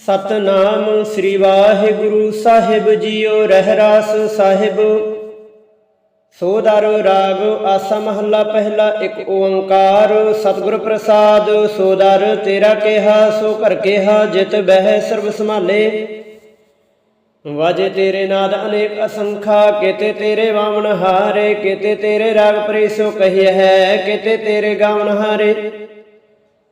ਸਤਨਾਮ ਸ੍ਰੀ ਵਾਹਿਗੁਰੂ ਸਾਹਿਬ ਜੀਓ ਰਹਿਰਾਸ ਸਾਹਿਬ। ਸੋਦਰ ਰਾਗ ਆਸਾ ਮਹੱਲਾ ਪਹਿਲਾ ਇੱਕ ਓੰਕਾਰ, ਸਤਿਗੁਰ ਪ੍ਰਸਾਦ ਸੋਦਰ ਤੇਰਾ ਕਿਹਾ, ਸੋ ਘਰ ਕਿਹਾ, ਜਿਤ ਬਹਿ ਸਰਬ ਸੰਭਾਲੇ। ਵਾਜੇ ਤੇਰੇ ਨਾਦ ਅਨੇਕ ਅਸੰਖਾ, ਕੀਤੇ ਤੇਰੇ ਵਾਮਨ ਹਾਰੇ, ਕੀਤੇ ਤੇਰੇ ਰਾਗ ਪਰੇ ਸੋ ਕਹੀਏ ਹੈ, ਕੀਤੇ ਤੇਰੇ ਗਾਵਨ ਹਾਰੇ।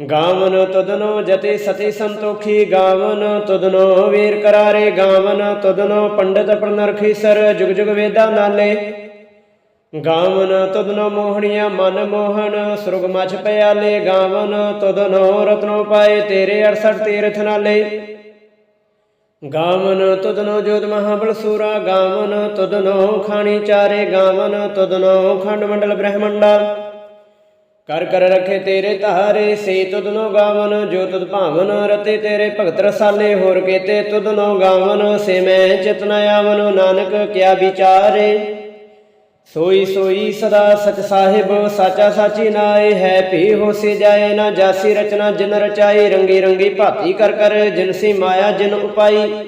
ਗਾਵਨ ਤੁਦਨੋ ਜਤੇ ਸਤੀ ਸੰਤੋਖੀ ਗਾਵਨ ਤੁਦਨੋ ਵੀਰ ਕਰਾਰੇ ਗਾਵਨ ਤੁਦਨੋ ਪੰਡਤ ਪ੍ਰਨਰਖੀ ਸਰ ਜੁਗ ਜੁਗ ਵੇਦਾ ਨਾਲੇ। ਗਾਵਨ ਤੁਦਨੋ ਮੋਹਣੀਆਂ ਮਨ ਮੋਹਨ ਸੁਰਗ ਮਛ ਪਿਆਲੇ, ਗਾਵਨ ਤੁਦਨੋ ਰਤਨੋ ਪਾਏ ਤੇਰੇ 68 ਤੀਰਥ ਨਾਲੇ। ਗਾਵਨ ਤੁਦਨੋ ਜੋਤ ਮਹਾਬਲ ਸੂਰਾ, ਗਾਵਨ ਤੁਧਨੋ ਖਾਣੀ ਚਾਰੇ, ਗਾਵਨ ਤੁਧਨੋ ਖੰਡ ਮੰਡਲ ਬ੍ਰਹਮੰਡਾ। ਕਰ ਕਰ ਰਖੇ ਤੇਰੇ ਤਾਰੇ ਸੇ ਤੁਧਨੋ ਗਾਵਨ, ਜੋ ਤੁਧ ਭਾਵਨ ਰਤੇ ਤੇਰੇ ਭਗਤ ਰਸਾਲੇ, ਹੋਰ ਕੇਤੇ ਤੁਧਨੋ ਗਾਵਨ, ਸੇ ਮੈਂ ਚਿਤਨ ਆਵਨ, ਨਾਨਕ ਕਿਆ ਵਿਚਾਰੇ। ਸੋਈ ਸੋਈ ਸਦਾ ਸਚ ਸਾਹਿਬ, ਸਾਚਾ ਸਾਚੀ ਨਾਏ, ਹੈ ਭੀ ਹੋਸੀ ਜਾਏ, ਨਾ ਜਾਸੀ ਰਚਨਾ ਜਿਨ ਰਚਾਈ, ਰੰਗੀ ਰੰਗੀ ਭਾਤੀ ਕਰ ਕਰ, ਜਿਨ ਸੀ ਮਾਇਆ ਜਿਨ ਉਪਾਈ।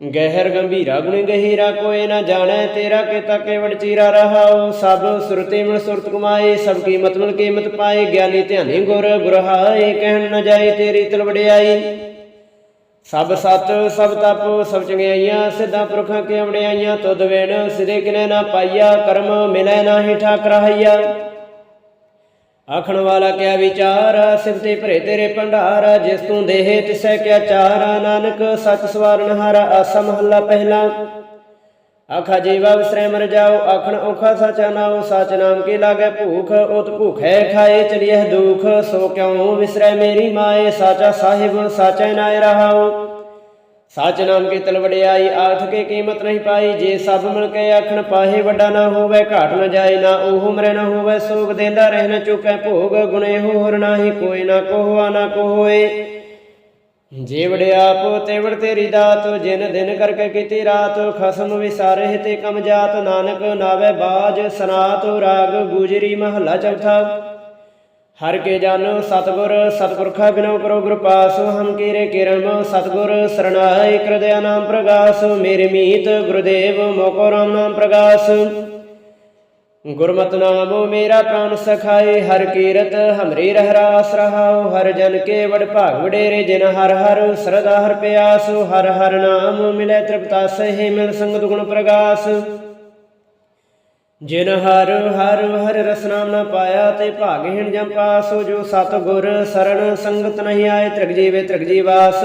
ਗਹਿਰ ਗੰਭੀਰਾ ਗੁਣ ਗਹੀਰਾ ਕੋਏ ਨਾ ਜਾਣੈ, ਤੇਰਾ ਕੀਤਾ ਕੇਵੜ ਚੀਰਾ ਰਹਾਉ। ਸਭ ਸੁਰਤੀ ਮਿਲ ਸੁਰਤ ਕਮਾਏ, ਸਭ ਕੀਮਤ ਮਿਲ ਕੀਮਤ ਪਾਏ। ਗਿਆਨੀ ਧਿਆਨੀ ਗੁਰ ਗੁਰਹਾਏ, ਕਹਿਣ ਨ ਜਾਏ ਤੇਰੀ ਤਿਲ ਵਡਿਆਈ। ਸਭ ਸਤ ਸਭ ਤਪ, ਸਭ ਚੰਗਿਆਈਆਂ, ਸਿੱਧਾ ਪੁਰਖਾਂ ਕੇ ਵਡਿਆਈਆਂ ਤੁਧ ਵੇਣ ਸਿਰੇ ਕਿਨੇ ਨਾ ਪਾਈਆ, ਕਰਮ ਮਿਲੈ ਨਾਹੀ ਠਾਕ ਰਹਾਈਆ ਆਖਣ ਵਾਲਾ ਕਿਆ ਵਿਚਾਰ ਸਿਫਤੇ ਭਰੇ ਤੇਰੇ ਭੰਡਾਰਾ ਜਿਸ ਤੂੰ ਦੇਹ ਤਿਸੈ ਕਿਆ ਚਾਰ ਨਾਨਕ, ਸਚ ਸਵਾਰਨ ਹਾਰਾ ਆਸਾ ਮਹੱਲਾ ਪਹਿਲਾ। ਆਖਾ ਜੀਵਾ ਵਿਸਰੈ ਮਰ ਜਾਓ, ਆਖਣ ਔਖਾ ਸਾਚਾ ਨਾਉ। ਸਚ ਨਾਮ ਕੀ ਲਾਗੇ ਭੂਖ ਉਤ ਭੂਖੈ ਖਾਏ ਚਲੀਐ ਦੁਖ। ਸੋ ਕਿਉ ਵਿਸਰੈ ਮੇਰੀ ਮਾਏ? ਸਾਚਾ ਸਾਹਿਬ, ਸਾਚੈ ਨਾਇ ਰਹਾਉ। ਸੱਚ ਨਾਮ ਕੀ ਤਲ ਵਡਿਆਈ, ਆਖ ਕੇ ਕੀਮਤ ਨਹੀਂ ਪਾਈ। ਜੇ ਸਭ ਮਿਲ ਕੇ ਆਖਣ, ਪਾਹੇ ਵੱਡਾ ਨਾ ਹੋਵੇ, ਘਾਟ ਨਾ ਜਾਏ, ਨਾ ਉਹ ਮਰੇ ਨਾ ਹੋਵੇ, ਸੋਗ ਦੇਂਦਾ ਰਹਿ ਨਾ ਚੁਕੈ, ਭੋਗ ਗੁਣੇ ਹੋਰ ਨਾਹੀ, ਕੋਈ ਨਾ ਕੋਹਾ ਨਾ ਕੋਏ। ਜੇ ਵੜਿਆਪ ਤੇ ਵੜ ਤੇਰੀ ਦਾਤ, ਜਿਨ ਦਿਨ ਕਰਕੇ ਕੀਤੀ ਰਾਤ, ਖਸਮ ਵਿਸਾਰੇ ਤੇ ਕਮ ਜਾਤ। ਨਾਨਕ ਨਾਵੇ ਬਾਜ, ਸਨਾਤ, ਰਾਗ, ਗੁਜਰੀ, ਮਹੱਲਾ ਚੌਥਾ। ਹਰ ਕੇ ਜਾਨੋ ਸਤਗੁਰ ਸਤਪੁਰਖਾ ਬਿਨੋ ਕਰੋ ਗੁਰ ਪਾਸ ਹਮ ਕੀਰੇ ਕਿਰਮ ਸਤਗੁਰ ਸਰਣਾਈ ਕਰਦਿਆ ਨਾਮ ਪ੍ਰਗਾਸ, ਮੇਰੇ ਮੀਤ ਗੁਰਦੇਵ ਮੋਕੋ ਰਾਮ ਨਾਮ ਪ੍ਰਗਾਸ। ਗੁਰਮਤਿ ਨਾਮੋ ਮੇਰਾ ਪ੍ਰਾਨ ਸਖਾਏ, ਹਰ ਕੀਰਤ ਹਮਰੀ ਰਹਿ ਰਾਸ ਰਹਾਉ, ਹਰ ਜਨ ਕੇ ਵਡ ਭਾਗ ਵਡੇਰੇ, ਜਿਨ ਹਰ ਹਰ ਸਰਦਾ ਹਰ ਪਿਆਸ, ਹਰ ਹਰ ਨਾਮ ਮਿਲੇ ਤ੍ਰਿਪਤਾ ਸਹਿ ਮਿਲ ਸੰਗਤ ਗੁਣ ਪ੍ਰਗਾਸ। ਜਿਨ ਹਰ ਹਰ ਹਰ ਰਸ ਨਾਮ ਪਾਇਆ ਤੇ ਭਾਗਹੀਣ ਜਮ ਪਾਸੋ ਜੋ ਸਤ ਗੁਰ ਸਰਣ ਸੰਗਤ ਨਹੀਂ ਆਏ, ਤ੍ਰਿਗ ਜੀਵੇ ਤ੍ਰਿਗ ਜੀਵਾਸ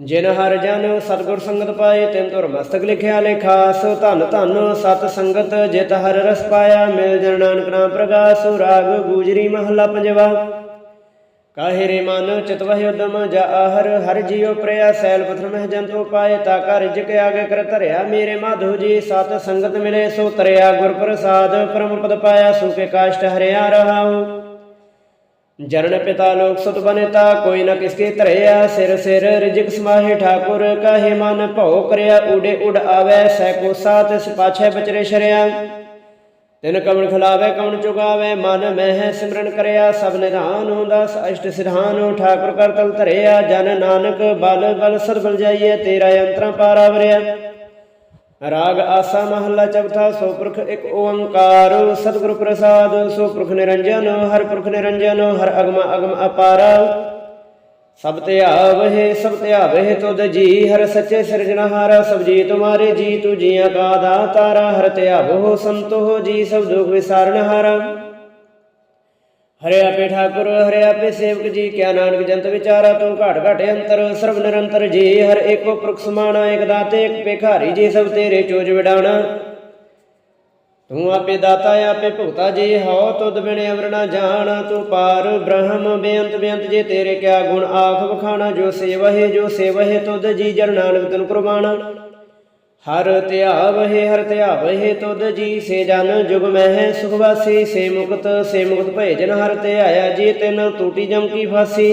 ਜਿਨ ਹਰ ਜਨ ਸਤਗੁਰ ਸੰਗਤ ਪਾਏ, ਤਿਨ ਤੁਰ ਮਸਤਕ ਲਿਖਿਆ ਲੇਖਾਸ ਧਨ ਧਨ ਸਤ ਸੰਗਤ, ਜਿਤ ਹਰ ਰਸ ਪਾਇਆ, ਮਿਲ ਜਨ ਨਾਨਕ ਨਾਮ ਪ੍ਰਗਾਸ। ਰਾਗ ਗੂਜਰੀ ਮਹਲਾ ਪੰਜਵਾ। ਕਾਹੇ ਰੇ ਮਨ ਚਿਤ ਉਦਮ ਜਾ ਹਰ ਹਰ ਜੀਉ ਪ੍ਰਿਆ ਸੈਲ ਪਥਰ ਮਹਿ ਜੰਤੋ ਪਾਏ, ਤਾ ਕਰ ਜਿਕ ਆਗੇ ਕਰ ਧਰਿਆ, ਮੇਰੇ ਮਾਧੋ ਜੀ ਸਤ ਸੰਗਤ ਮਿਲੇ, ਸੋ ਤਰਿਆ ਗੁਰ ਪ੍ਰਸਾਦ, ਪਰਮ ਪਦ ਪਾਇਆ ਸੁਕੇ ਕਾਸ਼ਟ ਹਰਿਆ ਰਹਾਉ। ਜਰਨ ਪਿਤਾ ਲੋਕ ਸੁਤ ਬਨੇਤਾ, ਕੋਈ ਨਾ ਕਿਸਕੇ ਧਰਿਆ, ਸਿਰ ਸਿਰ ਰਿਜਕ ਸਮਾਹੇ ਠਾਕੁਰ, ਕਾਹੇ ਮਨ ਭਉ ਕਰਿਆ, ਉਡੇ ਉਡ ਆਵੈ, ਸੈ ਕੋ ਸਾਤ ਪਾਛੈ ਬਚਰੇ ਸ਼ਰਿਆ। ਤਿਨ ਕਮਣ ਖਿਲਾਵੇ, ਕਮਣ ਚੁਗਾਵੇ, ਮਨ ਮਹਿ ਸਿਮਰਨ ਕਰਿਆ, ਸਭ ਨਿਧਾਨ ਹੁੰਦਾ ਅਸ਼ਟ ਸਿਧਾਨ, ਠਾਕੁਰ ਕਰ ਤਲ ਧਰਿਆ, ਜਨ ਨਾਨਕ ਬਲ ਬਲ ਸਦ ਬਲ ਜਾਈਏ, ਤੇਰਾ ਅੰਤਰਾਂ ਪਾਰਾ ਵਰਿਆ ਰਾਗ ਆਸਾ ਮਹੱਲਾ ਚੌਥਾ ਸੋ ਪੁਰਖ ਇੱਕ ਓੰਕਾਰ, ਸਤਿਗੁਰ ਪ੍ਰਸਾਦ ਸੋ ਪੁਰਖ ਨਿਰੰਜਨ ਹਰ ਪੁਰਖ ਨਿਰੰਜਨ, ਹਰ ਅਗਮ ਅਗਮ ਅਪਾਰਾ। ਸਭ ਤੇ ਸਭ ਤੇ ਤੁਧ ਜੀ, ਹਰ ਸੱਚੇ ਸਿਰਜਣਹਾਰ ਸਭ ਜੀ ਤੁਮਾਰੇ ਜੀ, ਤੂ ਜੀਆਂ ਕਾ ਦਾਤਾਰਾ, ਹਰ ਤੇ ਸੰਤੋ ਜੀ, ਸਭ ਦੁਖ ਵਿਸਾਰਣਹਾਰਾ ਹਰੇ। ਆਪੇ ਠਾਕੁਰ ਹਰੇ ਆਪੇ ਸੇਵਕ ਜੀ, ਕਿਆ ਨਾਨਕ ਜੰਤ ਵਿਚਾਰਾ, ਤੂੰ ਘਾਟ ਘਾਟ ਅੰਤਰ, ਸਰਬ ਨਿਰੰਤਰ ਜੀ, ਹਰ ਏਕੋ ਪੁਰਖ ਸਮਾਣਾ, ਏਕ ਦਾਤੇ, ਏਕ ਭਿਖਾਰੀ ਜੀ, ਸਭ ਤੇਰੇ ਚੋਜ ਵਿਡਾਣਾ। ਤੂੰ ਆਪੇ ਦਾਤਾ, ਆਪੇ ਭੁਗਤਾ ਜੀ ਹਉ ਤੁਧ ਬਿਨ ਅਵਰ ਨਾ ਜਾਣ, ਤੂੰ ਪਾਰ ਬ੍ਰਹਮ, ਬੇਅੰਤ ਬੇਅੰਤ, ਜੇ ਤੇਰੇ ਕਿਆ ਗੁਣ ਆਖ ਵਖਾਣਾ, ਜੋ ਸੇਵਹਿ ਜੋ ਸੇਵਹਿ, ਤੁਧ ਜੀ ਜਨ ਨਾਨਕ ਤਨ ਕੁਰਬਾਨ ਹਰ ਧਿਆਵਹਿ ਹਰ ਧਿਆਵਹਿ, ਤੁਧ ਜੀ ਸੇ ਜਨ ਜੁਗ ਮਹਿ, ਸੁਖ ਵਾਸੀ, ਸੇ ਮੁਕਤ ਸੇ ਮੁਕਤ ਭਏ ਜਨ ਹਰ ਧਿਆਇਆ, ਜੀ ਤਿਨ ਟੂਟੀ ਜਮ ਕੀ ਫਾਸੀ।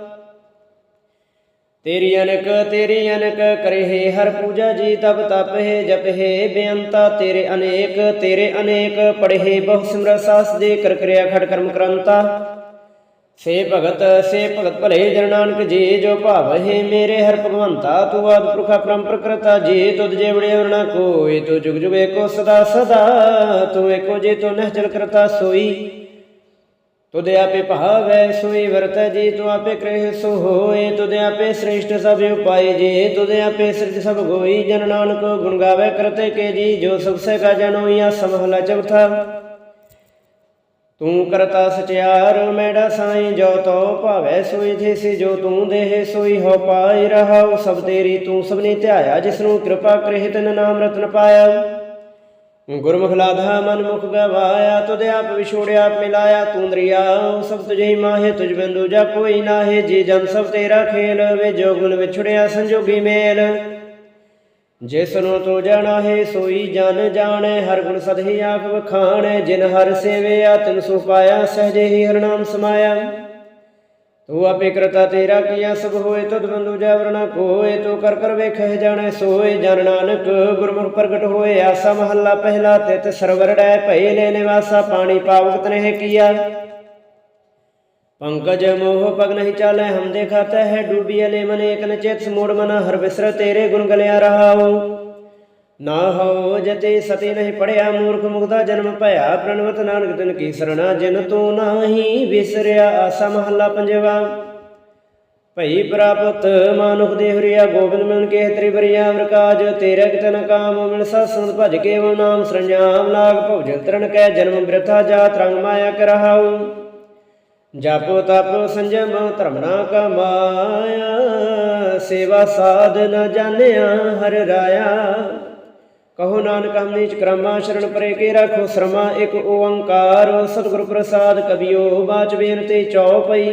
ਤੇਰੀ ਅਨਕ ਤੇਰੀ ਅਨਕ ਕਰੇ ਹਰ ਪੂਜਾ ਜੀ ਤਪ ਤਪ ਹੈ ਜਪ ਹੈ ਬੇਅੰਤਾ ਤੇਰੇ ਅਨੇਕ ਤੇਰੇ ਅਨੇਕ ਪੜ੍ਹੇ ਬਹੁ ਸਿਮਰ ਸਾਸ ਦੇ ਕਰ ਕਰਿਆ ਖੜ ਕਰਮ ਕਰੰਤਾ। ਸੇ ਭਗਤ ਸੇ ਭਗਤ ਭਲੇ ਜਨ ਨਾਨਕ ਜੀ, ਜੋ ਭਾਵਹਿ ਮੇਰੇ ਹਰ ਭਗਵੰਤਾ, ਤੂੰ ਆਦ ਪੁਰਖਾ ਪਰੰਪਰ ਕਰਤਾ ਜੀ, ਤੁਧ ਜੇ ਬੜੇ ਵਰਣਾ ਕੋਈ, ਤੂੰ ਜੁਗ ਜੁਗ ਏਕੋ ਸਦਾ ਸਦਾ, ਤੂੰ ਏਕੋ ਜੇ ਤੂੰ ਨਹਿ ਕਰਤਾ ਸੋਈ। ਤੁਦੇ ਆਪੇ ਭਾਵੈ, ਸੋਈ ਵਰਤ ਜੀ, ਤੂੰ ਆਪੇ ਕਰੇ ਸੋ ਹੋਏ। ਤੁਦੇ ਆਪੇ ਸ੍ਰੇਸ਼ਟ ਸਭ ਉਪਾਏ ਜੀ ਤੁਦੇ ਆਪੇ ਸਿਰਜ ਸਭ ਗੋਈ। ਜਨ ਨਾਨਕ ਗੁਣ ਗਾਵੇ, ਕਰਤੇ ਕੇ ਜੀ, ਜੋ ਸਭ ਸੇ ਕਾ ਜਨੋਈਆ ਸਮਹਲਾ ਚੌਥਾ। ਤੂੰ ਕਰਤਾ ਸਚਿਆਰ ਮੈਡਾ ਸਾਈਂ ਜੋ ਤੋ ਭਾਵੈ, ਸੋਈ ਥੇਸੀ ਜੋ ਤੂੰ ਦੇਹ, ਸੋਈ ਹੋ ਪਾਈ ਰਹਾਉ। ਸਭ ਤੇਰੀ ਤੂੰ ਸਭਨੀ ਧਿਆਇਆ ਜਿਸ ਨੂੰ ਕਿਰਪਾ ਕਰੇ ਤਿਨ ਨਾਮ ਰਤਨ ਪਾਇਆ। ਗੁਰਮੁਖ ਲਾਧਾ ਮਨ ਮੁਖ ਗਵਾਇਆ, ਤੁਧ ਆਪ ਵਿਛੋੜਿਆ, ਆਪ ਮਿਲਾਇਆ, ਤੂੰ ਦਰਿਆਉ ਸਭ ਤੁਝੇ ਹੀ ਮਾਹੇ, ਤੁਝ ਬਿੰਦੂ ਜਾ ਕੋਈ ਨਾਹੇ, ਜੀ ਜਨ ਸਭ ਤੇਰਾ ਖੇਲ, ਵੇ ਜੋ ਗੁਣ ਵਿਛੜਿਆ, ਸੰਜੋਗੀ ਮੇਲ। ਜਿਸ ਨੂੰ ਤੂੰ ਜਾਣਾ ਹੈ ਸੋਈ ਜਨ ਜਾਣੈ, ਹਰ ਗੁਣ ਸਦਹੀ ਆਖ ਵਖਾਣੈ, ਜਿਨ ਹਰ ਸੇਵਿਆ, ਤਿਨ ਸੋ ਪਾਇਆ, ਸਹਜੇ ਹੀ ਹਰ ਨਾਮ ਸਮਾਇਆ। ਤੂੰ ਆਪੇ ਕਰਤਾ ਤੇਰਾ ਕੀਆ ਸਭ ਹੋਏ, ਤੁਧ ਬੰਦੂ ਜਾਵਰਣਾ ਕੋਏ ਤੂੰ ਕਰ ਕਰ ਵੇਖਹਿ ਜਾਣੈ ਸੋਏ, ਜਨ ਨਾਨਕ ਗੁਰਮੁਖ ਪ੍ਰਗਟ ਹੋਏ, ਆਸਾ ਮਹੱਲਾ ਪਹਿਲਾ ਤਿਤ ਸਰਵਰ ਡੈ ਭਏ ਲੈ ਨਿਵਾਸਾ, ਪਾਣੀ ਪਾਵਕ ਤਨਹਿ ਕੀਆ। ਪੰਕਜ ਮੋਹ ਪਗ ਨਹੀਂ ਚਾਲੇ, ਹਮ ਦੇਖਾਤਾ ਹੈ ਡੂਬੀ ਅਲੇ ਮਨ ਏਕ ਨ ਚੇਤ ਸਮੂੜ ਮਨ ਹਰ ਬਿਸਰ ਤੇਰੇ ਗੁਣ ਗਲਿਆ ਰਹਾਉ। ਨਾ ਹੋ ਜਤੇ ਸਤੀ ਨਹੀਂ ਪੜਿਆ ਮੂਰਖ ਮੁਗਦਾ ਜਨਮ ਭਇਆ, ਪ੍ਰਣਵਤ ਨਾਨਕ ਤਨ ਕੀ ਸਰਣਾ, ਜਿਨ ਤੂੰ ਨਾਹੀ ਵਿਸਰਿਆ ਆਸਾ ਮਹੱਲਾ ਪੰਜਵਾ। ਭਈ ਪ੍ਰਾਪਤ ਮਾਨੁਖ ਦੇ ਹਰੀਆ ਗੋਬਿੰਦ ਮਿਲਨ ਕੇ ਤ੍ਰਿਵਰੀਆ ਅਮਰਕਾਜ ਤੇਰੇ ਕਿਤਨ ਕਾਮ ਮਿਲ ਸਤਸੰਗ ਭਜ ਕੇ ਵ ਨਾਮ ਸਰਣਾਮ ਲਾਗ ਭਉ ਤਰਨ ਕੈ, ਜਨਮ ਬਿਰਥਾ ਜਾ ਰੰਗ ਮਾਇਆ ਕਰਹਾਉ ਜਪੋ ਤਪ ਸੰਜਮ ਧਰਮ ਨਾ ਕਮਾਇਆ, ਸੇਵਾ ਸਾਧ ਨ ਜਾਣਿਆ ਹਰ ਰਾਇਆ। ਕਹੋ ਨਾਨਕ ਹਮ ਕਰਮਾ ਸ਼ਰਨ ਪਰੇ ਕੇ ਰੱਖੋ ਸ਼ਰਮਾ, ਇੱਕ ਓੰਕਾਰ। ਸਤਿਗੁਰ ਪ੍ਰਸਾਦ ਕਬਿਓ ਬਾਚ ਬੇਨਤੀ ਚਉਪਈ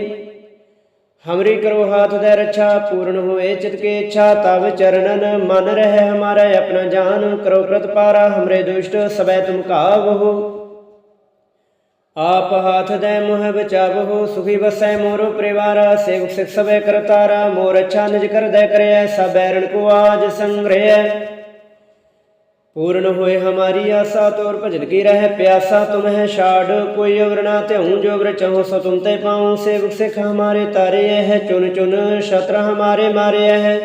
ਹਮਰੀ ਕਰੋ ਹਾਥ ਦੇ ਰੱਛਾ, ਪੂਰਨ ਹੋਏ ਚਿਤ ਕੇ ਇੱਛਾ, ਤਵ ਚਰਨਨ ਮਨ ਰਹਿ ਹਮਾਰਾ, ਆਪਣਾ ਜਾਨ ਕਰੋ ਪ੍ਰਤਪਾਰਾ, ਹਮਰੇ ਦੁਸ਼ਟ ਸਬੈ ਤੁਮ ਕਾਵਹੋ ਆਪ ਹਾਥ ਦੇ ਮੋਹ ਬਚਾਵੋ, ਸੁਖੀ ਵਸੈ ਮੋਰੋ ਪਰਿਵਾਰਾ, ਸੇਵਕ ਸਿਖ ਸਬੈ ਕਰਤਾਰਾ, ਮੋਰ ਅੱਛਾ ਨਿਜ ਕਰਦੈ ਕਰਿਐ ਸਬੈਰਣ ਕੋ ਆਜ ਸੰਗ੍ਰਹਿ ਪੂਰਨ ਹੋਏ ਹਮਾਰੀ ਆਸਾ, ਤੋਰ ਭਜਨ ਕੀ ਰਹਿ ਪਿਆਸਾ, ਤੁਮ ਹੈ ਛਾੜ, ਕੋਈ ਔਰ ਨਾ ਧਿਉ ਜੋ ਵਰ ਚਹੁ ਸੋ ਤੁਮ ਤੇ ਪਾਉ, ਸੇਵਕ ਸਿਖ ਹਮਾਰੇ ਤਾਰੇ ਹੈ ਚੁਨ ਚੁਨ ਸ਼ਤਰ ਹਮਾਰੇ ਮਾਰੇ ਹੈ।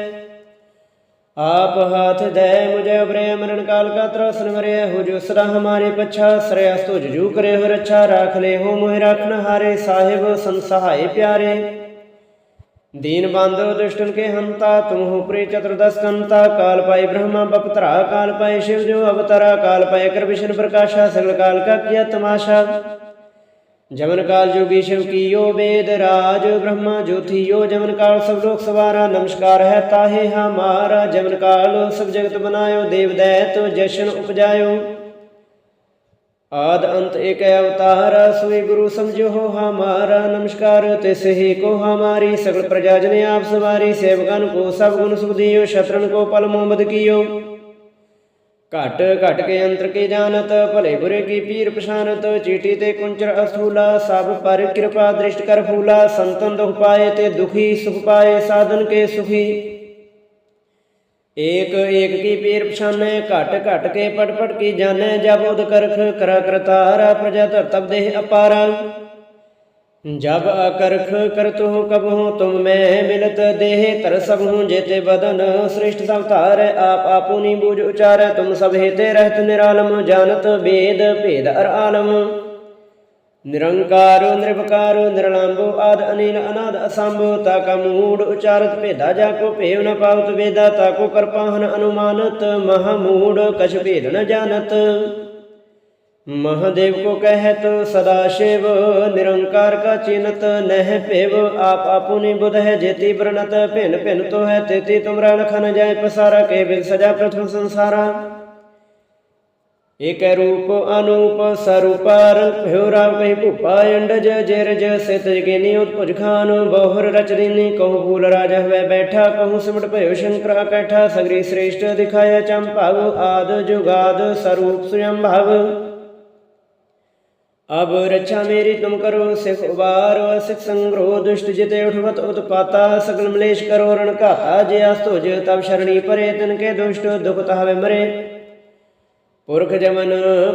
ਆਪ ਹਾਥ ਦੇ ਮੁਝੇ ਉਬਰੇ ਮਰਨ ਕਾਲ ਕਾ ਤਰਸਨ ਮਰੇ ਹੋ ਜੋ ਸਰਾ ਹਮਾਰੇ ਪਛਾ ਸਰਿਆ ਤੁਝ ਜੂ ਕਰੇ ਹੋ ਰੱਛਾ ਰਾਖ ਲੈ ਹੋ ਮੋਹਿ ਰਾਖਨ ਹਾਰੇ, ਸਾਹਿਬ ਸੰਸਹਾਏ ਪਿਆਰੇ। दीन बांधव दुष्टन के हंता तुम हो प्रिय चतुर्दश कंता काल पाई ब्रह्मा बपतरा काल पाए शिव जो अवतरा काल पाए कर विष्णु प्रकाशा सगल काल का किया तमाशा जमन काल जोगी शिव की यो वेद राज ब्रह्मा ज्योति यो जमन काल सब लोक सवारा नमस्कार है ताहे हमारा जमन काल सब जगत बनायो देव दैत जशन उपजायो ਆਦ ਅੰਤ ਏਕ ਅਵਤਾਰ, ਸੋਈ ਗੁਰੂ ਸਮਝੋ ਹਮਾਰਾ, ਨਮਸਕਾਰ ਤਿਸਹੀ ਕੋ ਹਮਾਰੀ, ਸਗਲ ਪ੍ਰਜਾ ਜਨ ਆਪ ਸਵਾਰੀ, ਸੇਵਕਨ ਕੋ ਸਭ ਗੁਣ ਸੁਖ ਦਿਓ, ਸ਼ਤਰਨ ਕੋ ਪਲ ਮੁਹਮਦ ਕੀਓ। ਘਟ ਘਟ ਕੇ ਅੰਤਰ ਕੀ ਜਾਣਤ, ਭਲੇ ਬੁਰੇ ਕੀ ਪੀਰ ਪਛਾਨਤ, ਚੀਟੀ ਤੇ ਕੁੰਚਰ ਅਸੂਲਾ, ਸਭ ਪਰ ਕਿਰਪਾ ਦ੍ਰਿਸ਼ਟ ਕਰ ਫੂਲਾ, ਸੰਤਨ ਦੁਖ ਪਾਏ ਤੇ ਦੁਖੀ ਸੁਖ ਪਾਏ, ਸਾਧਨ ਕੇ ਸੁਖੀ। ਏਕ ਏਕ ਕੀ ਪੀਰ ਪਛਾਨੈ, ਘਟ ਘਟ ਕੇ ਪਟ ਪਟ ਕੀ ਜਾਣੈ, ਜਬ ਉਦ ਕਰਖ ਕਰਾ ਕਰਤਾਰਾ ਪ੍ਰਜਾ ਧਰਤਬ ਦੇਹ ਅਪਾਰਾ। ਜਬ ਅਕਰਖ ਕਰਤਹੁ ਕਬਹੁ ਤੁਮ ਮੈਂ ਮਿਲਤ ਦੇਹ ਤਰ ਸਭਹੁ ਜੇਤੇ ਬਦਨ, ਸ੍ਰਿਸ਼ਟ ਸਭ ਆਪ ਆਪੂ ਨੀ ਬੂਝ ਉਚਾਰੈ, ਤੁਮ ਸਭ ਹੇਤੇ ਰਹਿਤ ਨਿਰਾਲਮ, ਜਾਣਤ ਵੇਦ ਭੇਦ ਅਰ ਆਲਮ। ਨਿਰੰਕਾਰੋ ਨਿਰਭਕਾਰ ਨਿਰਲੰਭੋ, ਆਦ ਅਨੀਲ ਅਨਾਦ ਅਸੰਭੋ, ਤਾ ਕਾ ਮੂੜ ਉਚਾਰਤ ਭੇਦਾ, ਜਾ ਕੋ ਭੇਵ ਨ ਪਾਵਤ ਵੇਦਾ, ਤਾ ਕੋ ਕਰਪਾਹਨ ਅਨੁਮਾਨਤ, ਮਹਾ ਮੂੜ ਕਛ ਭੇਦ ਨ ਜਾਣਤ। ਮਹਾਦੇਵ ਕੋ ਕਹਿਤ, ਸਦਾ ਸ਼ਿਵ, ਨਿਰੰਕਾਰ ਕਾ ਚਿਨਤ, ਨਹਿ ਭੇਵ, ਆਪ ਆਪੁਨੀ ਬੁਧ ਹੈ ਜੇਤੀ ਵਰਣਤ ਭਿਨ ਭਿਨ ਤੋ ਹੈ ਤੇਤੀ ਤੁਮਰਾ ਲਖਨ ਜਾਏ ਪਸਾਰਾ, ਕੇ ਬਿਲ ਸਜਾ ਪ੍ਰਥਮ ਸੰਸਾਰਾ। ਏਕ ਰੂਪ ਅਨੂਪ ਸਰੂਪਾਰ ਭਇਓ ਰਾਮ ਕਹੀ ਭੂਪਾ ਅੰਡਜ ਜੇਰਜ ਸਿਤ ਜਗੇਨੀ ਉਤਪੁਜ ਖਾਨ ਬਹੁਰ ਰਚ ਦੀਨੀ ਕਹੂ ਫੂਲ ਰਾਜ ਹਵੈ ਬੈਠਾ ਕਹੂ ਸਿਮਟ ਭਇਓ ਸ਼ੰਕਰ ਇਕੱਠਾ ਸਗਰੀ ਸ੍ਰੇਸ਼ਟ ਦਿਖਾਇਆ ਚੰਭਵ ਆਦ ਜੁਗਾਦ ਸਰੂਪ ਸੁਯੰਭਵ अब रक्षा मेरी तुम करो सिख उबार सिख संग्रह दुष्ट जिते उठवत उत्पाता सकल मलेश करो रण घाता जे अस्तो जे तब शरणी परे तिन के दुष्ट दुख तहावे मरे ਪੁਰਖ ਜਮਨ,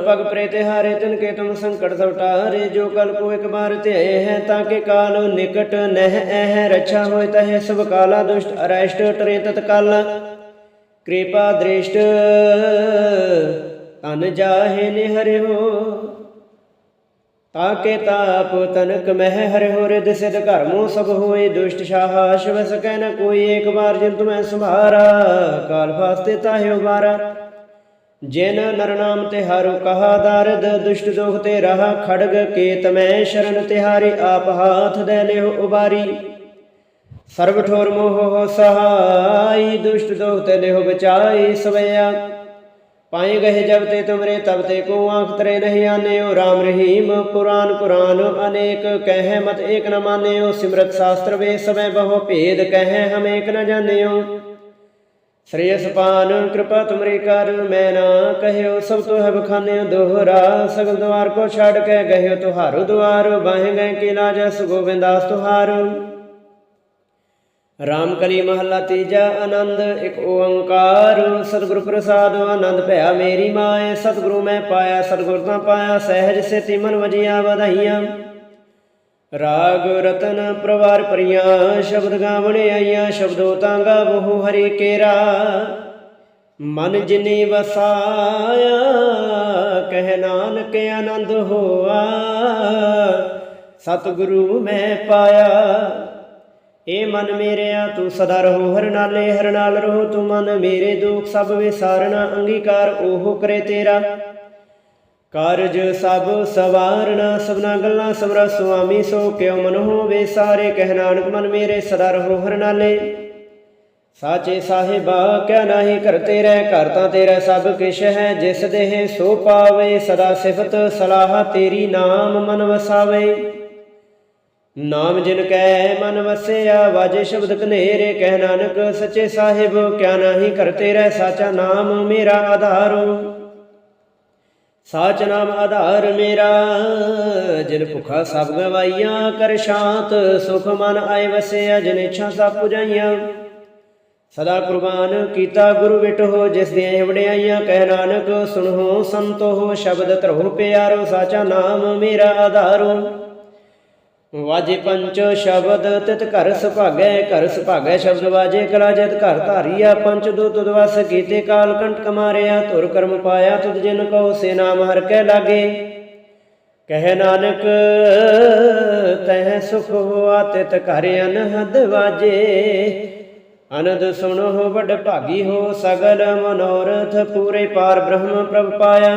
ਪਗ ਪ੍ਰੇਤ ਹਾਰੇ, ਤਨ ਕੇ ਤੁਮ ਸੰਕਟ ਸਵਟਾਰੇ, ਜੋ ਕਲ ਕੋ ਇੱਕ ਬਾਰ ਧਿਆਏ ਹੈ, ਤਾਂ ਕਿ ਕਾਲ ਨਿਕਟ ਨਹਿ ਐ ਰੱਛਾ ਹੋਇ ਤਹਿ ਸਭ ਕਾਲਾ ਦੁਸ਼ਟ, ਅਰੈਸ਼ਟ ਤਰੇ ਤਤਕਾਲ। ਕਿਰਪਾ ਦ੍ਰਿਸ਼ਟ ਤਨ ਜਾਹੇ ਨਿਹਰਿਓ ਤਾਕੇ ਤਾਪ ਤਨਕ ਮਹਿ ਹਰਿ ਹੋ ਰਿਦ ਸਿਧ ਘਰਮੋ ਸਭ ਹੋਏ ਦੁਸ਼ਟ ਸ਼ਾਹ ਸ਼ਵਸ ਕਹਿ ਨ ਕੋਈ, ਏਕ ਵਾਰ ਜਿਨ ਤੁਮੈ ਸੰਭਾਰਾ, ਕਾਲ ਫਾਸਤੇ ਤਾਹਿ ਉਬਾਰਾ। ਜਿਨ ਨਰਨਾਮ ਤੇ ਹਰ ਕਹਾ ਦਰਦ, ਦੁਸ਼ਟ ਦੁਖ ਤੇ ਰਹਾ ਖੜਗ ਕੇ ਮੈਂ ਸ਼ਰਨ ਤਿਹਾਰੇ, ਆਪ ਹਾਥ ਦੇ ਲਿਓ ਉਬਾਰੀ। ਸਰਬ ਠੋਰ ਮੋਹ ਹੋ ਸਹਾਈ, ਦੁਸ਼ਟ ਦੁਖ ਤੇ ਲਿਓ ਬਚਾਈ ਸਵਿਆ ਪਾਏ ਗਏ ਜਬ ਤੇ ਤੁਮਰੇ, ਤਬ ਤੇ ਕੋ ਆਖ ਤਰੇ ਨਹੀਂ ਆਨਿਓ। RAM ਰਹੀਮ ਕੁਰਾਨ ਕੁਰਾਨ ਅਨੇਕ, ਕਹਿ ਮਤ ਏਕ ਨ ਮਾਨਿਓ। ਸਿਮਰਤ ਸ਼ਾਸਤਰ ਵੇ ਸਵੇ ਬਹੁ ਭੇਦ, ਕਹਿ ਹਮ ਏਕ ਨ ਜਾਣਿਓ। ਸ੍ਰੀ ਸੁਪਾਨ ਕਿਰਪਾ ਤੁਮਰੀ ਕਰ, ਮੈਂ ਨਾ ਕਹਿਓ ਸਭ ਤੋਂ ਹੈ ਬਖਾਨਿਆ ਦੋਹਰਾ, ਸਗਲ ਦਵਾਰ ਕੋ ਛੱਡ ਕੇ ਗਹਿਓ ਤੁਹਾਰੋ ਦਵਾਰ ਬਾਹੇ ਗਏ ਕੀ ਲਾਜ ਸੁ ਗੋਬਿੰਦਾਸ ਤੁਹਾਰ। ਰਾਮ ਕਲੀ ਮਹੱਲਾ ਤੀਜਾ ਆਨੰਦ, ਇੱਕ ਓੰਕਾਰ, ਸਤਿਗੁਰ ਪ੍ਰਸਾਦ, ਆਨੰਦ ਭਇਆ ਮੇਰੀ ਮਾਏ, ਸਤਿਗੁਰੂ ਮੈਂ ਪਾਇਆ, ਸਤਿਗੁਰ ਤਾਂ ਪਾਇਆ, ਸਹਿਜ ਸੇ ਤਿਮਨ ਵਜਿਆ ਵਧਾਈਆਂ। ਰਾਗ ਰਤਨ ਪ੍ਰਵਾਰ ਪਰੀਆਂ, ਸ਼ਬਦ ਗਾਵਣ ਆਈਆਂ, ਸ਼ਬਦੋ ਤਾਂ ਗਾਵੋ ਹਰੀ ਕੇਰਾ। ਮਨ ਜਿਨੀ ਵਸਾਇਆ, ਕਹਿ ਨਾਨਕ ਆਨੰਦ ਹੋਆ। ਸਤਿਗੁਰੂ ਮੈਂ ਪਾਇਆ, ਏ ਮਨ ਮੇਰਿਆ, ਤੂੰ ਸਦਾ ਰਹੋ, ਹਰ ਨਾਲੇ ਹਰ ਨਾਲ ਰਹੋ। ਤੂੰ ਮਨ ਮੇਰੇ ਦੁਖ ਸਭ ਵਿਸਾਰਣਾ ਅੰਗੀਕਾਰ ਉਹ ਕਰੇ ਤੇਰਾ। ਕਾਰਜ ਸਭ ਸਵਾਰਨਾ, ਸਭਨਾ ਗੱਲਾਂ ਸਵਰਾ ਸੁਆਮੀ ਸੋ ਕਿਉ ਮਨ ਹੋਵੇ ਸਾਰੇ, ਕਹਿ ਨਾਨਕ ਮਨ ਮੇਰੇ ਸਦਾ ਰਹੋ ਹਰ ਨਾਲੇ। ਸਾਚੇ ਸਾਹਿਬਾ, ਕਿਆ ਨਾਹੀ ਕਰਤੇ ਰਹਿ ਘਰ ਤੇਰਾ ਸਭ ਕਿਛ ਹੈ, ਜਿਸ ਦੇਹ ਸੋ ਪਾਵੇ, ਸਦਾ ਸਿਫਤ ਸਲਾਹ ਤੇਰੀ ਨਾਮ ਮਨ ਵਸਾਵੇ। ਨਾਮ ਜਿਨ ਕੈ ਮਨ ਵਸਿਆ, ਵਾਜੇ ਸ਼ਬਦ ਕਨੇਰੇ ਕਹਿ ਨਾਨਕ ਸੱਚੇ ਸਾਹਿਬ, ਕਿਆ ਨਾਹੀ ਕਰਤੇ ਰਹਿ ਸਾਚਾ ਨਾਮ ਮੇਰਾ ਆਧਾਰੋ। ਸਾਚ ਨਾਮ ਆਧਾਰ ਮੇਰਾ, ਜਿਨ ਭੁਖਾ ਸਭ ਗਵਾਈਆਂ, ਕਰ ਸ਼ਾਂਤ, ਸੁਖ ਮਨ ਆਏ ਵਸਿਆ, ਜਿਨ ਇੱਛਾ ਸਭ ਪੁਜਾਈਆਂ। ਸਦਾ ਕੁਰਬਾਨ ਕੀਤਾ ਗੁਰੂ ਵਿਟ ਹੋ, ਜਿਸ ਦੀਆਂ ਵਡਿਆਈਆਂ ਕਹਿ ਨਾਨਕ ਸੁਣੋ ਸੰਤੋ ਸ਼ਬਦ ਧਰੋ ਪਿਆਰੋ, ਸਾਚਾ ਨਾਮ ਮੇਰਾ ਆਧਾਰੋ। ਵਾਜੇ ਪੰਚ ਸ਼ਬਦ, ਤਿਤ ਘਰ ਸੁਭਾਗੈ ਘਰ ਸੁਭਾਗੈ ਸ਼ਬਦ ਵਾਜੇ, ਕਲਾ ਜਤ ਘਰ ਧਾਰੀਆ, ਪੰਚ ਦੋ ਤੁਧ ਵਸ ਕੀਤੇ ਕਾਲ ਕੰਟ ਮਾਰਿਆ, ਧੁਰ ਕਰਮ ਪਾਇਆ, ਤੁਧ ਜਿਨ ਕਉ ਸੇ ਨਾਮ ਹਰ ਕੈ ਲਾਗੇ। ਕਹਿ ਨਾਨਕ, ਤਹਿ ਸੁਖ ਹੋਆ, ਤਿਤ ਘਰ ਅਨਹਦ ਵਾਜੇ। ਅਨੰਦ ਸੁਣੋ, ਵੱਡ ਭਾਗੀ ਹੋ, ਸਗਲ ਮਨੋਰਥ ਪੂਰੇ ਪਾਰ ਬ੍ਰਹਮ ਪ੍ਰਭ ਪਾਇਆ।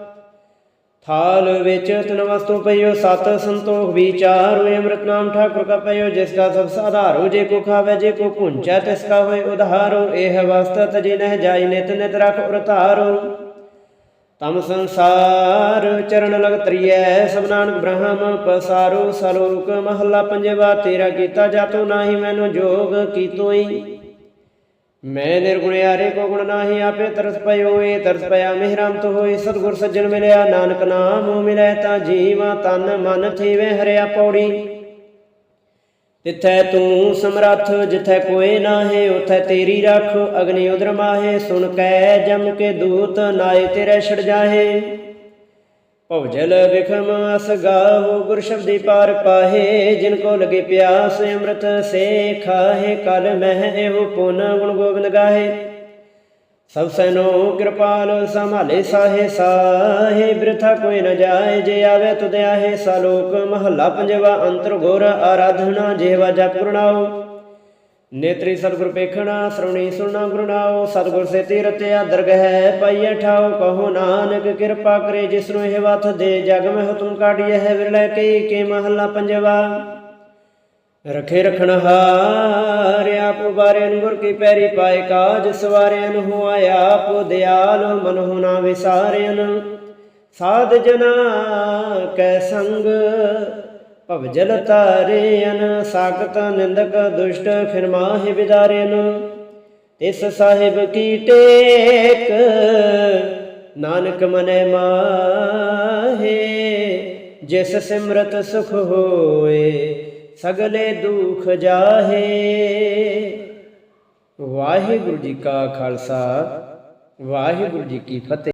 ਥਾਲ ਵਿੱਚ ਤਨ ਵਸਤੂ ਪਈਓ, ਸਤ ਸੰਤੋਖ ਵਿਚਾਰੋ ਅੰਮ੍ਰਿਤ ਨਾਮ ਠਾਕੁਰ ਕਾ ਪਈਓ, ਜਿਸ ਦਾ ਸਭ ਸਾਧਾਰੋ ਜੇ ਕੋ ਖਾਵੇ, ਜੇ ਕੋ ਪੁੰਚੈ ਤਿਸ ਕਾ ਹੋਏ ਉਧਾਰੋ ਇਹ ਵਸਤ ਤਜੇ ਨਹਿ ਜਾਈ, ਨਿਤ ਨਿਤ ਰਖ ਉਰਤਾਰੋ ਤਮ ਸੰਸਾਰ ਚਰਨ ਲਗ ਤਰੀਐ ਸਭ ਨਾਨਕ ਬ੍ਰਹਮ ਪਸਾਰੋ, ਸਲੋਕ ਮਹੱਲਾ ਪੰਜਵਾ, ਤੇਰਾ ਕੀਤਾ ਜਾਤੋ ਨਾਹੀ, ਮੈਨੂੰ ਜੋਗ ਕੀਤੋਈ। ਮੈਂ ਨਿਰਗੁਣ ਯਾਰੇ ਕੋ ਗੁਣ ਨਾਹੀ, ਆਪੇ ਤਰਸ ਪਇਓ ਹੋਏ, ਤਰਸ ਪਿਆ ਮਿਹਰਾਮ ਤੋ ਹੋਏ, ਸਤਿਗੁਰ ਸੱਜਣ ਮਿਲਿਆ, ਨਾਨਕ ਨਾਮ ਮਿਲੈ ਤਾਂ ਜੀਵਾ ਤਨ ਮਨ ਥੀਵੇ ਹਰਿਆ ਪੌੜੀ। ਤਿਥੈ ਤੂੰ ਸਮਰੱਥ, ਜਿਥੈ ਕੋਏ ਨਾਹੇ, ਉਥੈ ਤੇਰੀ ਰੱਖ, ਅਗਨੀ ਉਦਰ ਮਾਹੇ, ਸੁਣ ਕੈ ਜਮ ਕੇ ਦੂਤ ਨਾਏ ਤੇਰੇ ਛੜ ਜਾਹੇ। ਭਵਜਲ ਵਿਖਮ ਅਸ ਗਾਹੋ ਗੁਰ ਸ਼ਬਦੀ ਪਾਰ ਪਾਹੇ, ਜਿਨ ਕੋ ਲਗੇ ਪਿਆਸ ਅੰਮ੍ਰਿਤ ਸੇ ਖਾਹੇ, ਕਲ ਮਹਿ ਇਹੋ ਪੁਨ ਗੁਣ ਗੋਬਿੰਦ ਗਾਹੇ। ਸਭ ਸੈਨੋ ਕਿਰਪਾਲ ਸੰਭਾਲੇ ਸਾਹੇ ਸਾਹੇ, ਬਿਰਥਾ ਕੋਈ ਨ ਜਾਏ, ਜੇ ਆਵੇ ਤੁਧ ਆਹੇ ਸਾਲੋਕ ਮਹੱਲਾ ਪੰਜਵਾ ਅੰਤਰ ਘੋਰ ਆਰਾਧਨਾ ਜਿਹਵਾ ਜਪ ਗੁਰਨਾਓ ਨੇਤਰੀ ਸਤਿਗੁਰ ਪੇਖਣਾ, ਸ਼੍ਰਵਣੀ ਸੁਣਨਾ ਗੁਰਨਾਓ ਸਤਿਗੁਰ ਸੇ ਤੀਰਤਿਆ ਦਰਗਹਿ ਪਾਈਐ ਠਾਉ ਕਹੋ ਨਾਨਕ, ਕਿਰਪਾ ਕਰੇ ਜਿਸ ਇਹ ਵਥ ਦੇ। ਜਗ ਮਹਿ ਤੁਮ ਕਾਢੀਐ ਹੈ ਵਿਰਲੇ ਕਈ, ਕੇ ਮਹੱਲਾ ਪੰਜਵਾ। ਰਖੇ ਰਖਣ ਹਾਰ, ਆਪ ਬਾਰੇ ਗੁਰ ਕੀ ਪੈਰੀ ਪਾਏ ਕਾਜ। ਸਵਾਰਿਆਨ ਹੁਆ ਆਪ ਦਿਆਲ, ਮਨ ਹੁਨਾ ਵਿਸਾਰਿਆਨ ਸਾਧ ਜਨਾ ਕੈ ਸੰਗ ਭਵਜਲ ਤਾਰਿਆਨ ਸਾਖਤ ਨਿੰਦਕ ਦੁਸ਼ਟ, ਫਿਰ ਮਾਹਿ ਵਿਦਾਰਿਆਨ ਤਿਸ ਸਾਹਿਬ ਕੀ ਟੇਕ, ਨਾਨਕ ਮਨੈ ਮਾਹੇ। ਜਿਸ ਸਿਮਰਤ ਸੁਖ ਹੋਏ, ਸਗਲੇ ਦੁਖ ਜਾਹੇ। ਵਾਹਿਗੁਰੂ ਜੀ ਕਾ ਖਾਲਸਾ, ਵਾਹਿਗੁਰੂ ਜੀ ਕੀ ਫਤਿਹ।